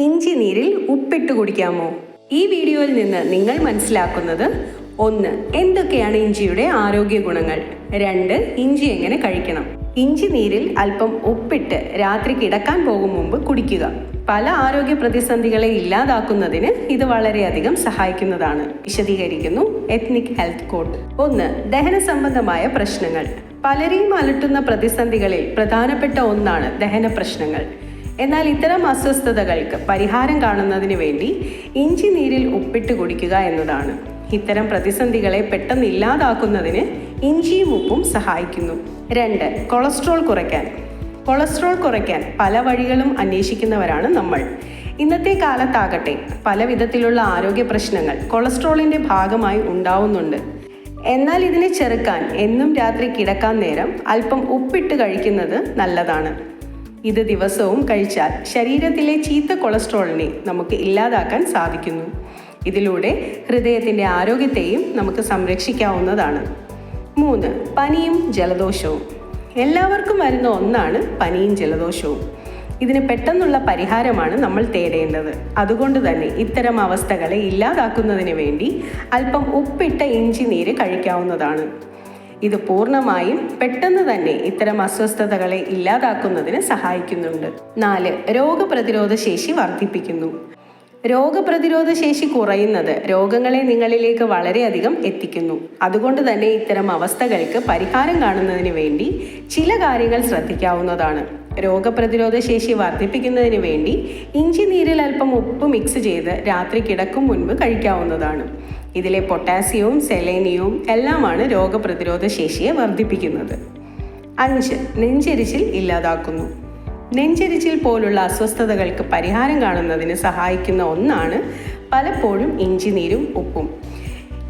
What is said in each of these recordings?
ഇഞ്ചി നീരിൽ ഉപ്പിട്ട് കുടിക്കാമോ? ഈ വീഡിയോയിൽ നിന്ന് നിങ്ങൾ മനസ്സിലാക്കുന്നത് ഒന്ന് എന്തൊക്കെയാണ് ഇഞ്ചിയുടെ ആരോഗ്യ ഗുണങ്ങൾ? രണ്ട് ഇഞ്ചി എങ്ങനെ കഴിക്കണം? ഇഞ്ചി നീരിൽ അല്പം ഉപ്പിട്ട് രാത്രി കിടക്കാൻ പോകും മുമ്പ് കുടിക്കുക. പല ആരോഗ്യ പ്രതിസന്ധികളെ ഇല്ലാതാക്കുന്നതിന് ഇത് വളരെയധികം സഹായിക്കുന്നതാണ്. വിശദീകരിക്കുന്നു എത്നിക് ഹെൽത്ത് കോഡ് ഒന്ന് ദഹന സംബന്ധമായ പ്രശ്നങ്ങൾ. പലരെയും അലട്ടുന്ന പ്രതിസന്ധികളിൽ പ്രധാനപ്പെട്ട ഒന്നാണ് ദഹന പ്രശ്നങ്ങൾ. എന്നാൽ ഇത്തരം അസ്വസ്ഥതകൾക്ക് പരിഹാരം കാണുന്നതിന് വേണ്ടി ഇഞ്ചി നീരിൽ ഉപ്പിട്ട് കുടിക്കുക എന്നതാണ്. ഇത്തരം പ്രതിസന്ധികളെ പെട്ടെന്ന് ഇല്ലാതാക്കുന്നതിന് ഇഞ്ചിയും ഉപ്പും സഹായിക്കുന്നു. രണ്ട് കൊളസ്ട്രോൾ കുറയ്ക്കാൻ. കൊളസ്ട്രോൾ കുറയ്ക്കാൻ പല വഴികളും അന്വേഷിക്കുന്നവരാണ് നമ്മൾ. ഇന്നത്തെ കാലത്താകട്ടെ പല വിധത്തിലുള്ള ആരോഗ്യ പ്രശ്നങ്ങൾ കൊളസ്ട്രോളിന്റെ ഭാഗമായി ഉണ്ടാവുന്നുണ്ട്. എന്നാൽ ഇതിനെ ചെറുക്കാൻ എന്നും രാത്രി കിടക്കാൻ നേരം അല്പം ഉപ്പിട്ട് കഴിക്കുന്നത് നല്ലതാണ്. ഇത് ദിവസവും കഴിച്ചാൽ ശരീരത്തിലെ ചീത്ത കൊളസ്ട്രോളിനെ നമുക്ക് ഇല്ലാതാക്കാൻ സാധിക്കുന്നു. ഇതിലൂടെ ഹൃദയത്തിന്റെ ആരോഗ്യത്തെയും നമുക്ക് സംരക്ഷിക്കാവുന്നതാണ്. മൂന്ന് പനിയും ജലദോഷവും. എല്ലാവർക്കും വരുന്ന ഒന്നാണ് പനിയും ജലദോഷവും. ഇതിന് പെട്ടെന്നുള്ള പരിഹാരമാണ് നമ്മൾ തേടേണ്ടത്. അതുകൊണ്ട് തന്നെ ഇത്തരം അവസ്ഥകളെ ഇല്ലാതാക്കുന്നതിന് വേണ്ടി അല്പം ഉപ്പിട്ട ഇഞ്ചി നീര് കഴിക്കാവുന്നതാണ്. ഇത് പൂർണമായും പെട്ടെന്ന് തന്നെ ഇത്തരം അസ്വസ്ഥതകളെ ഇല്ലാതാക്കുന്നതിന് സഹായിക്കുന്നുണ്ട്. നാല് രോഗപ്രതിരോധ ശേഷി വർദ്ധിപ്പിക്കുന്നു. രോഗപ്രതിരോധ ശേഷി കുറയുന്നത് രോഗങ്ങളെ നിങ്ങളിലേക്ക് വളരെയധികം എത്തിക്കുന്നു. അതുകൊണ്ട് തന്നെ ഇത്തരം അവസ്ഥകൾക്ക് പരിഹാരം കാണുന്നതിന് വേണ്ടി ചില കാര്യങ്ങൾ ശ്രദ്ധിക്കാവുന്നതാണ്. രോഗപ്രതിരോധ ശേഷി വർദ്ധിപ്പിക്കുന്നതിന് വേണ്ടി ഇഞ്ചി നീരിൽ അല്പം ഉപ്പ് മിക്സ് ചെയ്ത് രാത്രി കിടക്കും മുൻപ് കഴിക്കാവുന്നതാണ്. ഇതിലെ പൊട്ടാസ്യവും സെലേനിയവും എല്ലാമാണ് രോഗപ്രതിരോധ ശേഷിയെ വർദ്ധിപ്പിക്കുന്നത്. അഞ്ച് നെഞ്ചെരിച്ചിൽ ഇല്ലാതാക്കുന്നു. നെഞ്ചെരിച്ചിൽ പോലുള്ള അസ്വസ്ഥതകൾക്ക് പരിഹാരം കാണുന്നതിന് സഹായിക്കുന്ന ഒന്നാണ് പലപ്പോഴും ഇഞ്ചിനീരും ഉപ്പും.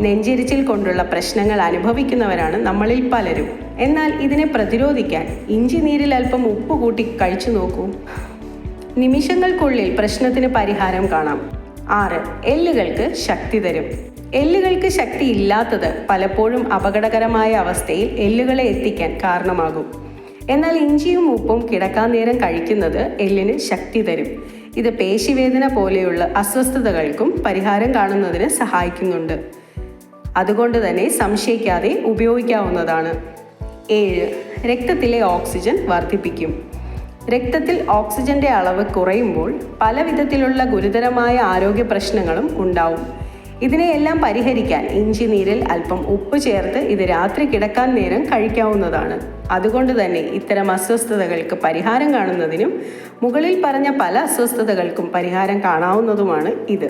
നെഞ്ചെരിച്ചിൽ കൊണ്ടുള്ള പ്രശ്നങ്ങൾ അനുഭവിക്കുന്നവരാണ് നമ്മളിൽ പലരും. എന്നാൽ ഇതിനെ പ്രതിരോധിക്കാൻ ഇഞ്ചി നീരിൽ അല്പം ഉപ്പ് കൂട്ടി കഴിച്ചു നോക്കൂ. നിമിഷങ്ങൾക്കുള്ളിൽ പ്രശ്നത്തിന് പരിഹാരം കാണാം. ആറ് എല്ലുകൾക്ക് ശക്തി തരും. എല്ലുകൾക്ക് ശക്തി ഇല്ലാത്തത് പലപ്പോഴും അപകടകരമായ അവസ്ഥയിൽ എല്ലുകളെ എത്തിക്കാൻ കാരണമാകും. എന്നാൽ ഇഞ്ചിയും ഉപ്പും കിടക്കാൻ നേരം കഴിക്കുന്നത് എല്ലിന് ശക്തി തരും. ഇത് പേശിവേദന പോലെയുള്ള അസ്വസ്ഥതകൾക്കും പരിഹാരം കാണുന്നതിന് സഹായിക്കുന്നുണ്ട്. അതുകൊണ്ട് തന്നെ സംശയിക്കാതെ ഉപയോഗിക്കാവുന്നതാണ്. ഏഴ് രക്തത്തിലെ ഓക്സിജൻ വർദ്ധിപ്പിക്കും. രക്തത്തിൽ ഓക്സിജന്റെ അളവ് കുറയുമ്പോൾ പല വിധത്തിലുള്ള ഗുരുതരമായ ആരോഗ്യ പ്രശ്നങ്ങളും ഉണ്ടാവും. ഇതിനെയെല്ലാം പരിഹരിക്കാൻ ഇഞ്ചി നീരിൽ അല്പം ഉപ്പ് ചേർത്ത് ഇത് രാത്രി കിടക്കാൻ നേരം കഴിക്കാവുന്നതാണ്. അതുകൊണ്ട് തന്നെ ഇത്തരം അസ്വസ്ഥതകൾക്ക് പരിഹാരം കാണുന്നതിനും മുകളിൽ പറഞ്ഞ പല അസ്വസ്ഥതകൾക്കും പരിഹാരം കാണാവുന്നതുമാണ് ഇത്.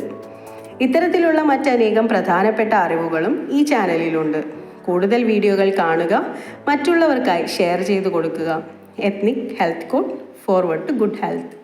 ഇത്തരത്തിലുള്ള മറ്റനേകം പ്രധാനപ്പെട്ട അറിവുകളും ഈ ചാനലിലുണ്ട്. കൂടുതൽ വീഡിയോകൾ കാണുക മറ്റുള്ളവർക്കായി ഷെയർ ചെയ്തു കൊടുക്കുക. Ethnic health code forward to good health.